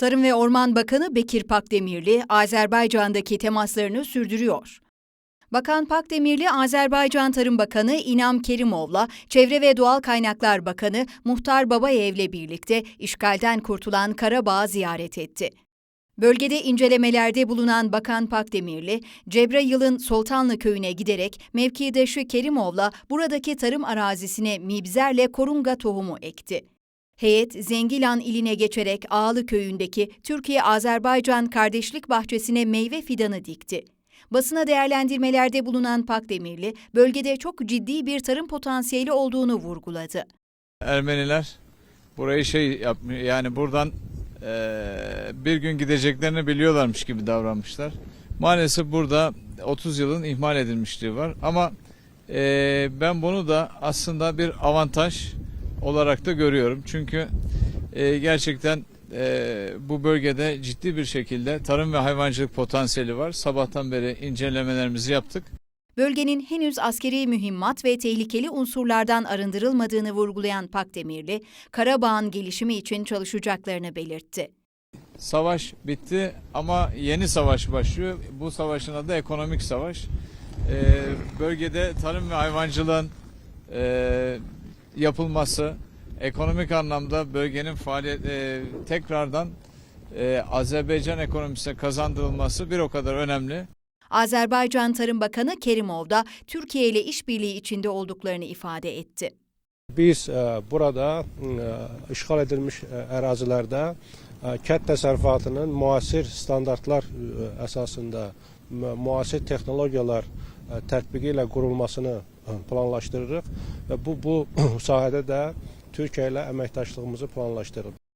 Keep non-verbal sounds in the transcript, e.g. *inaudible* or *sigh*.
Tarım ve Orman Bakanı Bekir Pakdemirli, Azerbaycan'daki temaslarını sürdürüyor. Bakan Pakdemirli, Azerbaycan Tarım Bakanı İnam Kerimov'la Çevre ve Doğal Kaynaklar Bakanı Muhtar Babayev'le birlikte işgalden kurtulan Karabağ'ı ziyaret etti. Bölgede incelemelerde bulunan Bakan Pakdemirli, Cebrail'in Sultanlı köyüne giderek mevkidaşı Kerimov'la buradaki tarım arazisine mibzerle korunga tohumu ekti. Heyet, Zengilan iline geçerek Ağlı köyündeki Türkiye-Azerbaycan Kardeşlik Bahçesi'ne meyve fidanı dikti. Basına değerlendirmelerde bulunan Pakdemirli, bölgede çok ciddi bir tarım potansiyeli olduğunu vurguladı. Ermeniler burayı şey yapmıyor yani buradan eee, bir gün gideceklerini biliyorlarmış gibi davranmışlar. Maalesef burada 30 yılın ihmal edilmişliği var ama eee, ben bunu da aslında bir avantaj olarak da görüyorum. Çünkü eee, gerçekten eee, bu bölgede ciddi bir şekilde tarım ve hayvancılık potansiyeli var. Sabahtan beri incelemelerimizi yaptık. Bölgenin henüz askeri mühimmat ve tehlikeli unsurlardan arındırılmadığını vurgulayan Pakdemirli, Karabağ'ın gelişimi için çalışacaklarını belirtti. Savaş bitti ama yeni savaş başlıyor. Bu savaşın adı ekonomik savaş. Ee, bölgede tarım ve hayvancılığın e, yapılması, ekonomik anlamda bölgenin faaliyet e, tekrardan e, Azerbaycan ekonomisine kazandırılması bir o kadar önemli. Azerbaycan Tarım Bakanı Kerimov da Türkiye ile işbirliği içinde olduklarını ifade etti. Biz e, burada e, işgal edilmiş e, ərazilərdə e, kənd təsərrüfatının müasir standartlar e, əsasında mü- müasir texnologiyalar e, tətbiqi ilə qurulmasını planlaşdırırıq və bu bu *clears throat* sahədə də Türkiyə ilə əməkdaşlığımızı planlaşdırırıq.